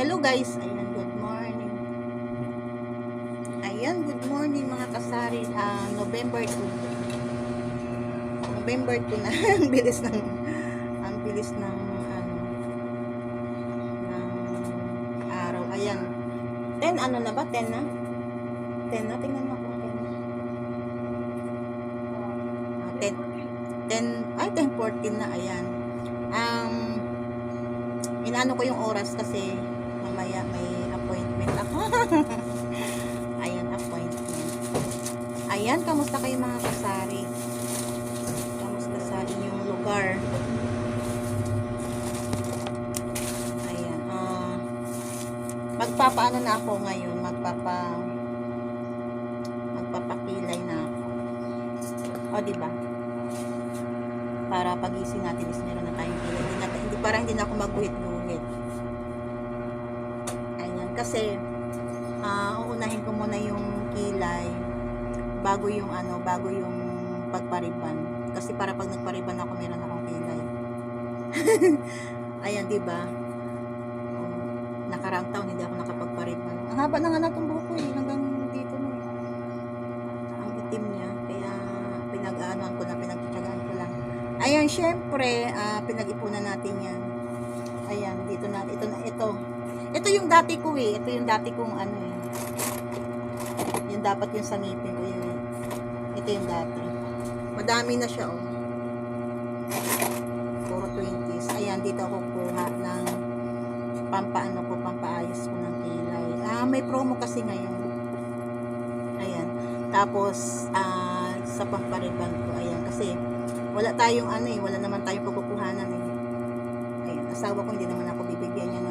Hello guys, ayan, good morning. Ayan, good morning mga kasari. Ah, November 2. November 2 na. ang bilis ng ang bilis ng ano ng araw. Ayan. 10 ano na ba? 10 na? 10 na. Tingnan mo kung 10 na. Ah, 10. 10, ay 10.14 na. Ayan. Um, inaano ko yung oras kasi mamaya may appointment ako. Ayan, appointment. Ayan, kamusta kayo mga kasari? Kamusta sa inyong lugar? Ayan, ah magpapaano na ako ngayon, magpapa magpapakilay na ako. O, di ba? Para pagising natin is meron na tayong kilay. Hindi, na, hindi, parang hindi na ako magguhit-guhit. Kasi ah uunahin ko muna yung kilay bago yung ano, bago yung pagpariban. Kasi para pag nagpariban ako, meron akong kilay. Ayan, di ba? Um, nakarang taon, hindi ako nakapagpariban. Ang haba na nga na itong buhok ko eh, hanggang dito na eh. Ang itim niya, kaya pinag-aanuan ko na, pinagtitsagaan ko lang. Ayan, syempre, ah, pinag-ipunan natin yan. Ayan, dito na, ito na, ito. Ito yung dati ko eh, ito yung dati kong ano eh. Yung dapat yung sa ko yun eh. Ito yung dati. Madami na siya oh. Puro 20s. Ayan, dito ako kuha ng pampaano ko, pampaayos ko ng kilay. Ah, may promo kasi ngayon. Ayan. Tapos, ah, sa pampariban ko, ayan. Kasi, wala tayong ano eh, wala naman tayong pagkukuhanan eh. Ayan, asawa ko hindi naman ako bibigyan niya ng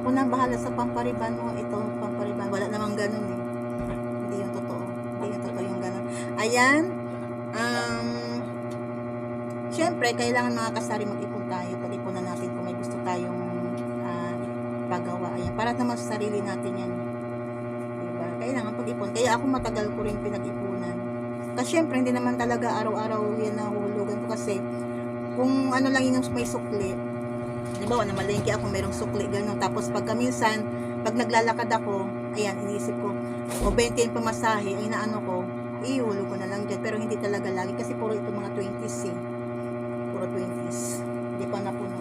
ako na bahala sa pampariban mo, ito, pampariban. Wala namang ganun eh. Hindi yung totoo. Hindi yung totoo yung ganun. Ayan, um, syempre, kailangan mga kasari mag-ipon tayo. Pag-ipunan natin kung may gusto tayong ah, pagawa. Ayan, para naman sa sarili natin yan. Diba? Kailangan pag-ipon. Kaya ako matagal ko rin pinag-ipunan. Kasi syempre, hindi naman talaga araw-araw yan nahulugan ko kasi kung ano lang yung may sukli, ba, na malengke ako, merong sukli, ganun. Tapos pagka minsan, pag naglalakad ako, ayan, iniisip ko, o 20 yung pamasahe, ay naano ko, ihulog ko na lang dyan. Pero hindi talaga lagi, kasi puro ito mga 20s eh. Puro 20s. Hindi pa na puno.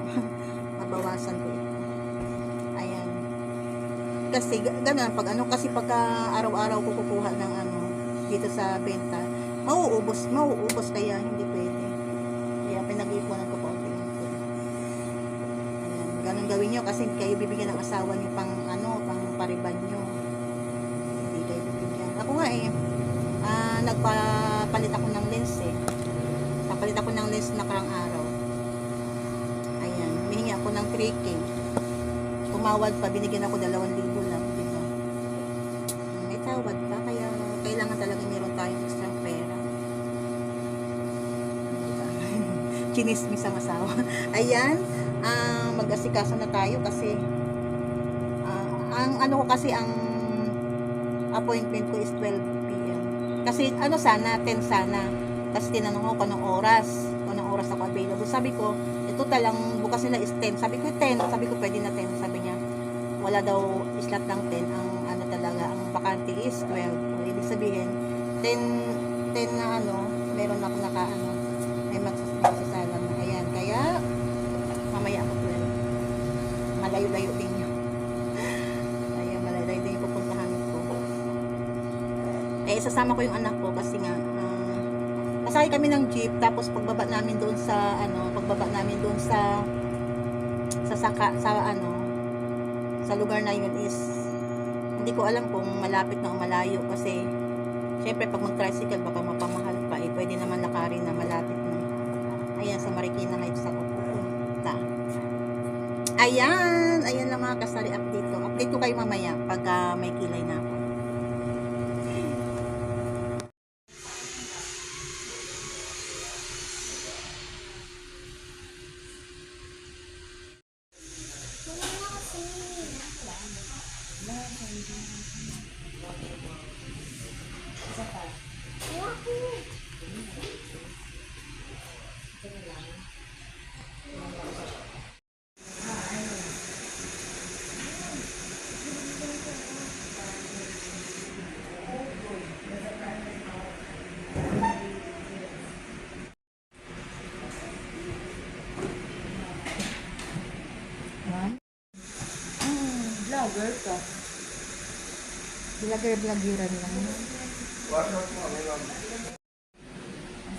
Mabawasan ko ito. Ayan. Kasi, ga- ganun, pag ano, kasi pagka araw-araw ko kukuha ng ano, dito sa benta, mauubos, mauubos kaya hindi pwede. Kaya pinag-ipunan ko pa ganun gawin nyo kasi kayo bibigyan ng asawa nyo pang ano, pang pariban nyo. Hindi kayo bibigyan. Ako nga eh, ah, nagpapalit ako ng lens eh. Papalit ako ng lens nakarang araw. Ayan, humihingi ako ng 3K. Tumawad pa, binigyan ako 2,000 lang. Diba? May tawad pa, kaya kailangan talaga meron tayong extra pera. Diba? Chinismis ang asawa. Ayan, ah, mag-asikaso na tayo kasi ah, ang ano ko kasi ang appointment ko is 12 p.m. Kasi ano sana, 10 sana. Tapos tinanong ko kung oras, kung oras ako available. Sabi ko, ito talang bukas nila is 10. Sabi ko 10, sabi ko pwede na 10. Sabi niya, wala daw slot ng 10. Ang ano talaga, ang bakante is 12. O, ibig sabihin, 10, 10 na ano, meron ako naka ano, may magsas- magsasalang na. Ayan, kaya mamaya ako 12. Malayo-layo din yun. Ayan, malayo-layo din yung pupuntahan ko. Eh, sasama ko yung anak ko kasi nga, kasakay kami ng jeep, tapos pagbaba namin doon sa, ano, pagbaba namin doon sa, sa saka, sa ano, sa lugar na yun is, hindi ko alam kung malapit na o malayo kasi, syempre pag mag-tricycle, baka mapamahal pa, eh, pwede naman lakarin na malapit na. Ayan, sa Marikina Heights ako pupunta. Ayan, ayan lang mga kasari update ko. Update ko kayo mamaya pag ah, may kilay na ako. Vlogger-vlogiran lang.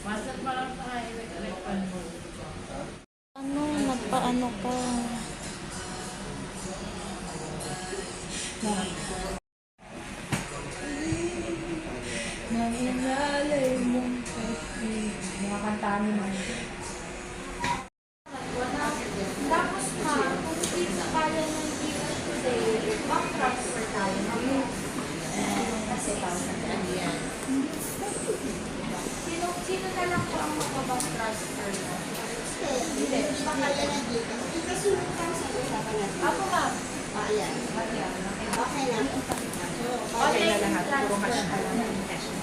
Basta pa lang tayo, nag-record mo. Ano, nagpaano ka? Manginalay Hindi. Ikasunod ka sa usapan natin. Ako ma'am. Ah, ayan. Okay lang. Okay na lahat. Puro cash na lang.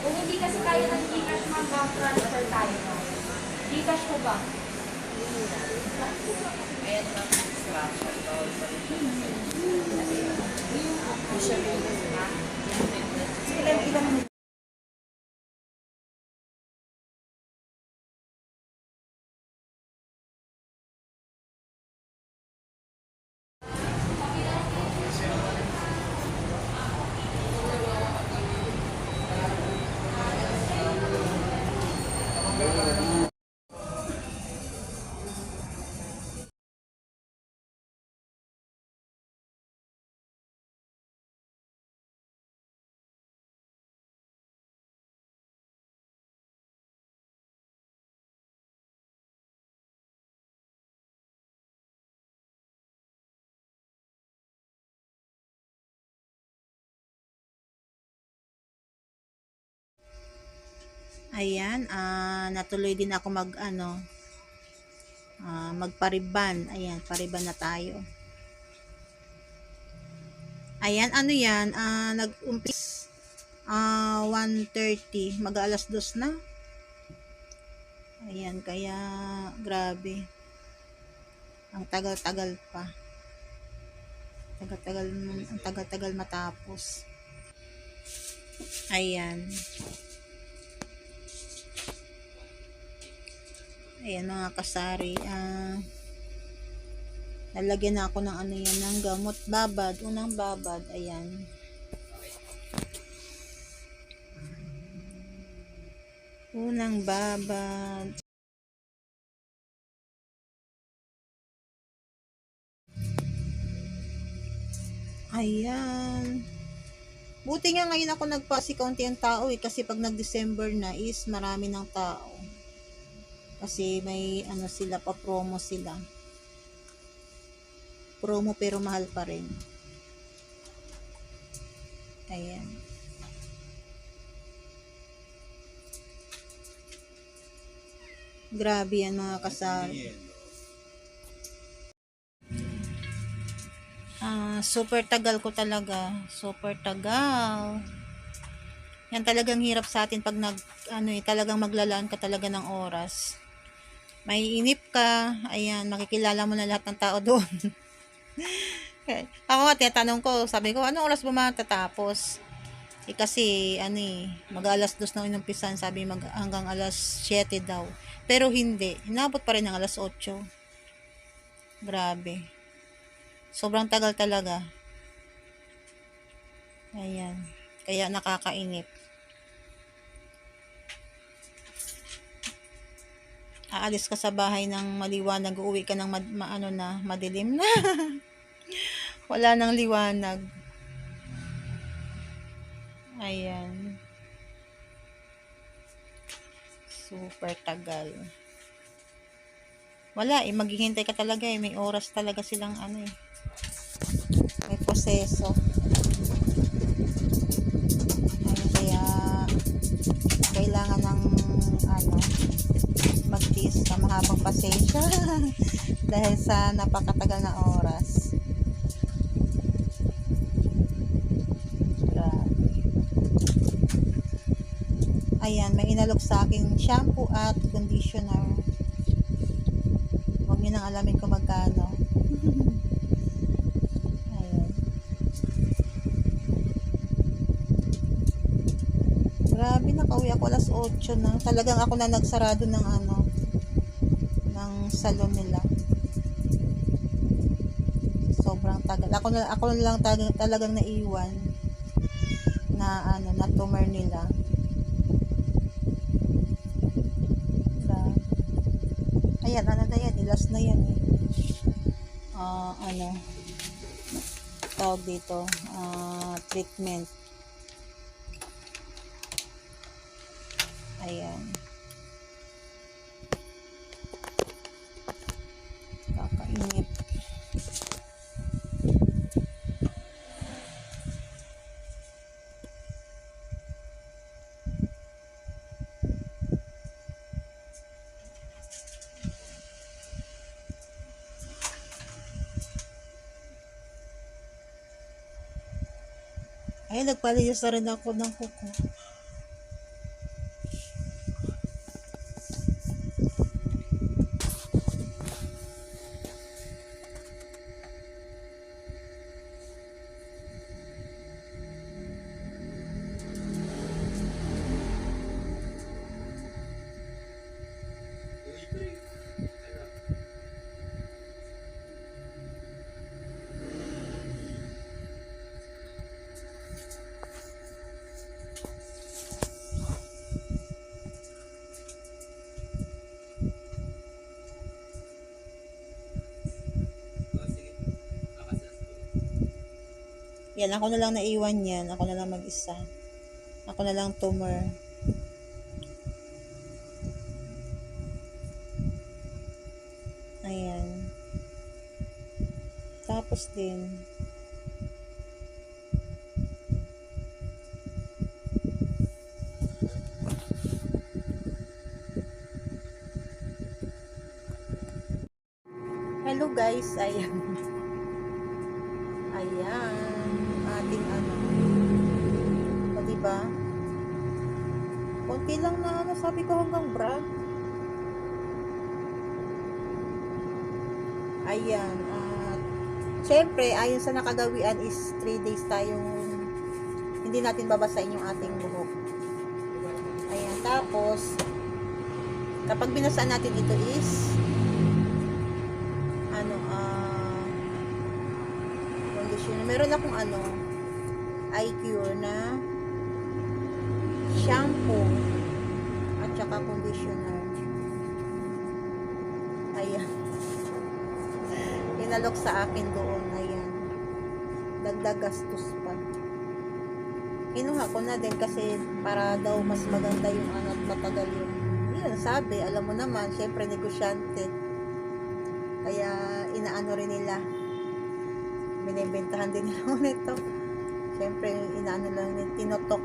Kung hindi kasi kaya ng gigas, ma'am, back transfer tayo. ma'am. Gigas ko ba? Ayan, ah, natuloy din ako mag ano, ah, magpariban. Ayan, pariban na tayo. Ayan, ano yan, ah, nag-umpis ah, 1.30, mag alas 2 na. Ayan, kaya grabe. Ang tagal-tagal pa. Tagal-tagal, ang tagal-tagal matapos. Ayan. Ayan mga kasari. Ah, lalagyan na ako ng ano yan, ng gamot babad. Unang babad. Ayan. Unang babad. Ayan. Buti nga ngayon ako nagpasi kaunti ang tao eh. Kasi pag nag-December na is marami ng tao. Kasi may ano sila pa promo sila. Promo pero mahal pa rin. Ayan. Grabe yan mga kasal. Ah, super tagal ko talaga. Super tagal. Yan talagang hirap sa atin pag nag ano eh, talagang maglalaan ka talaga ng oras. May inip ka, ayan, makikilala mo na lahat ng tao doon. Ako nga, tinatanong ko, sabi ko, anong oras ba matatapos? Eh kasi, ano eh, mag alas dos na inumpisan, sabi mag, hanggang alas 7 daw. Pero hindi, inabot pa rin ng alas 8. Grabe. Sobrang tagal talaga. Ayan. Kaya nakakainip. Aalis ka sa bahay ng maliwanag, uuwi ka ng mad, ma, ano na, madilim na. Wala nang liwanag. Ayan. Super tagal. Wala eh, maghihintay ka talaga eh. May oras talaga silang ano eh. May proseso. Mahabang pasensya dahil sa napakatagal na oras. Ayan, may inalok sa akin shampoo at conditioner. Huwag niyo nang alamin kung magkano. Ayan. Grabe, nakauwi ako alas 8 na. Talagang ako na nagsarado ng ano, salon nila. sobrang tagal. Ako na ako na lang talagang, talagang naiwan na ano na tumor nila. Diba? Ayan, ano na yan, ilas na yan eh. Ah, ano, tawag dito, ah, treatment. Ayan. Ay, nagpaliyos na rin ako ng kuko. Yan, ako na lang naiwan yan. Ako na lang mag-isa. Ako na lang tumor. Ayan. Tapos din, Hello guys, ayan ating ano. O, diba? Konti lang na ano, sabi ko hanggang bra. Ayan, at syempre, ayon sa nakagawian is 3 days tayong hindi natin babasahin yung ating buhok. Ayan, tapos, kapag binasaan natin ito is, ano, ah, conditioner. Meron akong ano, eye cure na shampoo saka conditioner. Ayan. Inalok sa akin doon. Ayan. Dagdag gastos pa. Kinuha ko na din kasi para daw mas maganda yung ano at matagal yung yun sabi, alam mo naman, syempre negosyante. Kaya inaano rin nila. Binibentahan din nila nito. Siyempre, inaano lang tinotok.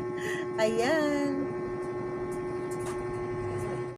Ayan.